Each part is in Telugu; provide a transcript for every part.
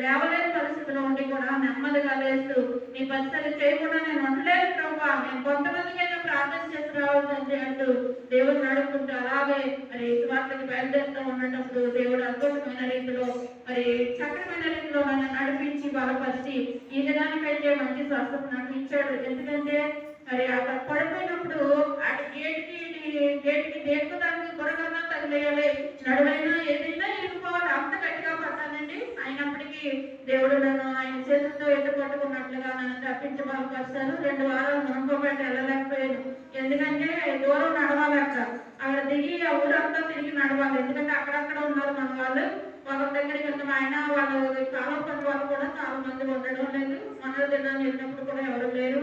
లేవలేని పరిస్థితిలో ఉండి కూడా నెమ్మదిగా లేస్తూ నీ పరిస్థితి చేయకుండా నేను ఉండలేదు ప్రభా. నేను కొంతమందికైనా ప్రార్థన చేసి రావాలని అంటూ దేవుడు నడుపుకుంటూ అలాగే మరి వార్తకి బయలుదేరుతూ ఉన్నప్పుడు దేవుడు అద్భుతమైన రీతిలో మరి చక్కమైన రీతిలో నన్ను నడిపించి బలపరిచి ఈ దినానికైతే మంచి స్వస్థత నాకు ఇచ్చాడు. ఎందుకంటే మరి అక్కడ పడిపోయినప్పుడు అటు గేట్కి గేట్కి దేనికి దానికి కొరకన్నా తగిలేయాలి. నడుమైనా ఏదైనా ఇరుకోవాలి అంత పడ్డానండి. అయినప్పటికీ దేవుడు నన్ను ఆయన చేతులతో ఎట్టుకొట్టుకున్నట్లుగా నన్ను తప్పించి బలపరిచారు రెండు వారాలు నమ్మకబెట్ట వెళ్ళలేకపోయాను. ఎందుకంటే దూరం నడవాలి అక్కడ అక్కడ దిగి ఆ ఊరంతా తిరిగి నడవాలి. ఎందుకంటే అక్కడక్కడ ఉన్నారు మన వాళ్ళు. వాళ్ళ దగ్గరికి వెళ్తాం ఆయన వాళ్ళు కాలం మంది వాళ్ళు కూడా చాలా మంది ఉండడం లేదు. మన తిన్నాను వెళ్ళినప్పుడు కూడా ఎవరు లేరు.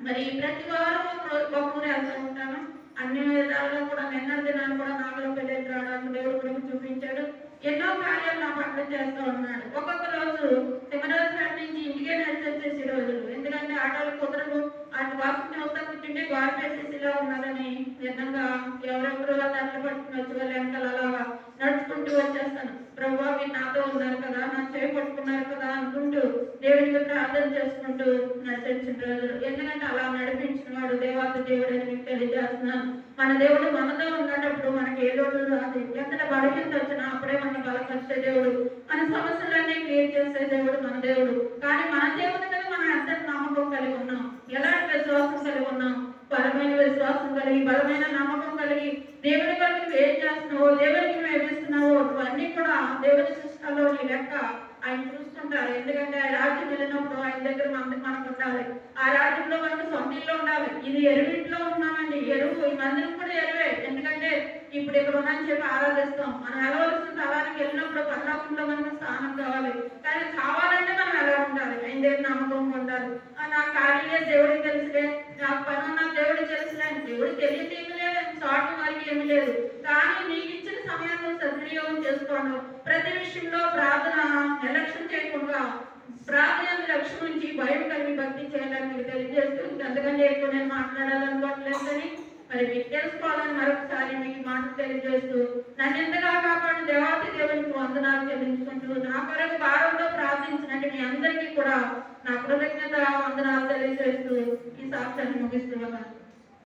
మరి ప్రతి వారం ఒక ఊరు వెళ్తూ ఉంటాను. అన్ని విధాలుగా కూడా నిన్న దినాన్ని కూడా నాగలో పెళ్ళి రావడానికి దేవుడు కూడా చూపించాడు ఎన్నో కార్యాలు చేస్తూ ఉన్నాడు. ఒక్కొక్క రోజు తిమ్మరాజుపేట నుంచి ఇంటికే నడిచేసేసి రోజులు ఎందుకంటే ఆటోలు కుదరదు అటు వాసన వస్తా కూర్చుంటే గాలి వేసేసిలా ఉన్నదని నిజంగా ఎవరెవరు తరలి పట్టుకుని వచ్చి వాళ్ళు వెనకాల నడుచుకుంటూ వచ్చేస్తాను. ప్రభు మీరు నాతో ఉన్నారు కదా నా చేయి పట్టుకున్నారు కదా అనుకుంటూ దేవుడికి ప్రార్థన చేసుకుంటూ నడిచొచ్చిన రోజులు ఎందుకంటే అలా నడిపించిన వాడు దేవాత దేవుడు అని మన దేవుడు మనతో ఉన్నప్పుడు మనకి ఏ లోటు రాదు. ఎంత బలహీనత వచ్చినా అప్పుడే మన బలపరిచే దేవుడు. మన సమస్యలన్నీ క్లియర్ చేసే దేవుడు మన దేవుడు. కానీ మన దేవుడి మీద మన ఎంత నమ్మకం కలిగి ఉన్నాం. ఎలాంటి విశ్వాసం కలిగి ఉన్నాం? బలమైన విశ్వాసం కలిగి బలమైన నమ్మకం కలిగి. దేవుని కొరకు నువ్వు ఏం చేస్తున్నావో దేవునికి నువ్వు ఏమిస్తున్నావో ఇవన్నీ కూడా దేవుని సృష్టిలో నీ లెక్క ఆయన చూస్తుంటారు. ఎందుకంటే ఆ రాజ్యం వెళ్ళినప్పుడు ఆయన దగ్గర ఉండాలి. ఆ రాజ్యంలో మనకు సొంత ఇల్లు ఉండాలి. ఇది ఎరువింట్లో ఉన్నామండి. ఎరువు ఈ మందిరం కూడా ఎరువే. ఎందుకంటే ఇప్పుడు ఇక్కడ ఉన్నాను చెప్పి ఆరాధిస్తాం. మనం వెళ్ళవలసిన స్థలానికి వెళ్ళినప్పుడు పరలోకంలో మనకు స్థానం కావాలి. కానీ కావాలంటే మనం ఎలా ఉండాలి. ఆయన దేవుడు నమ్మకం ఉండాలి. నా కార్యలే దేవుడికి తెలుసులే. నాకు పని ఉన్న దేవుడు తెలుసులే దేవుడికి తెలియదు ఏమి లేదు. చాటు వారికి ఏమి లేదు. కానీ నీకు ఇచ్చిన సమయాన్ని సద్వినియోగం చేసుకోండు. ప్రతి విషయంలో ప్రార్థన నిర్లక్ష్యం చేయకుండా ప్రార్థన లక్ష్యం నుంచి భయం కలిగి భక్తి చేయాలని మీకు తెలియజేస్తూ అందుకని ఎక్కువ నేను మాట్లాడాలనుకోవట్లేదు కానీ మరి మీకు తెలుసుకోవాలని మరొకసారి మీకు మాట తెలియజేస్తూ నన్ను ఎంతగా కాపాడు దేవాతి దేవునికి వందనాలు చెల్లించుకుంటూ నా కొరకు భారంతో ప్రార్థించినట్టు మీ అందరికీ కూడా నా కృతజ్ఞత వందనాలు తెలియజేస్తూ ఈ సాక్ష్యాన్ని ముగిస్తున్నాను.